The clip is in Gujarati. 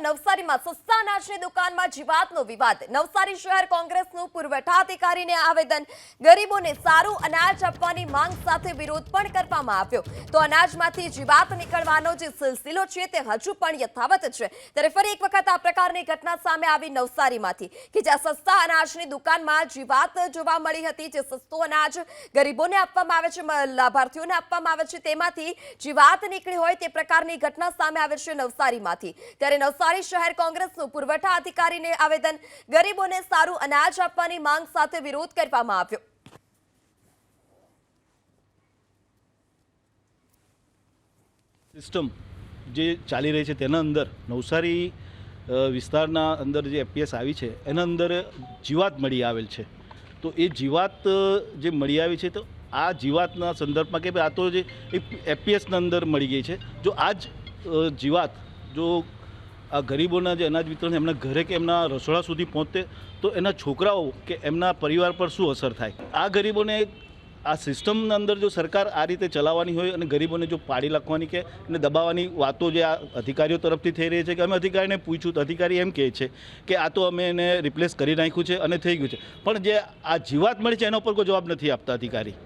નવસારીમાં સસ્તા અનાજની દુકાનમાં જીવાતનો વિવાદ. નવસારી શહેર કોંગ્રેસનું પુરવઠાધિકારીને આવેદન. ગરીબોને સારું અનાજ આપવાની માંગ સાથે વિરોધ પણ કરવામાં આવ્યો. તો અનાજમાંથી જીવાત નીકળવાનો જે સિલસિલો છે તે હજુ પણ યથાવત છે. ત્યારે ફરી એક વખત આ પ્રકારની ઘટના સામે આવી નવસારીમાંથી કે જ્યાં સસ્તા અનાજની દુકાનમાં જીવાત જોવા મળી હતી, જે સસ્તો અનાજ ગરીબોને આપવામાં આવે છે લાભાર્થીઓને આપવામાં આવે છે, તેમાંથી જીવાત નીકળી હોય તે પ્રકારની ઘટના સામે આવે છે નવસારીમાંથી. ત્યારે નવસારી શહેર કોંગ્રેસનું પુરવઠા અધિકારીને આવેદન. ગરીબોને સારું અનાજ આપવાની માંગ સાથે વિરોધ કરવામાં આવ્યો. સિસ્ટમ જે ચાલી રહી છે તેના અંદર નવસારી વિસ્તારના અંદર જે એપીએસ આવી છે, એના અંદર જીવાત મળી આવેલ છે. તો એ જીવાત જે મળી આવી છે તો આ જીવાતના સંદર્ભમાં કે આ તો જે એપીએસના અંદર મળી ગઈ છે. જો આ જ જીવાત જો આ ગરીબોના જે અનાજ વિતરણ એમના ઘરે કે એમના રસોડા સુધી પહોંચતે તો એના છોકરાઓ કે એમના પરિવાર પર શું અસર થાય? આ ગરીબોને આ સિસ્ટમના અંદર જો સરકાર આ રીતે ચલાવવાની હોય અને ગરીબોને જો પાડી લખવાની કે અને દબાવવાની વાતો જે આ અધિકારીઓ તરફથી થઈ રહી છે કે અમે અધિકારીને પૂછ્યું, તો અધિકારી એમ કહે છે કે આ તો અમે એને રિપ્લેસ કરી નાખ્યું છે અને થઈ ગયું છે. પણ જે આ જીવાત મળી છે, એના ઉપર કોઈ જવાબ નથી આપતા અધિકારી.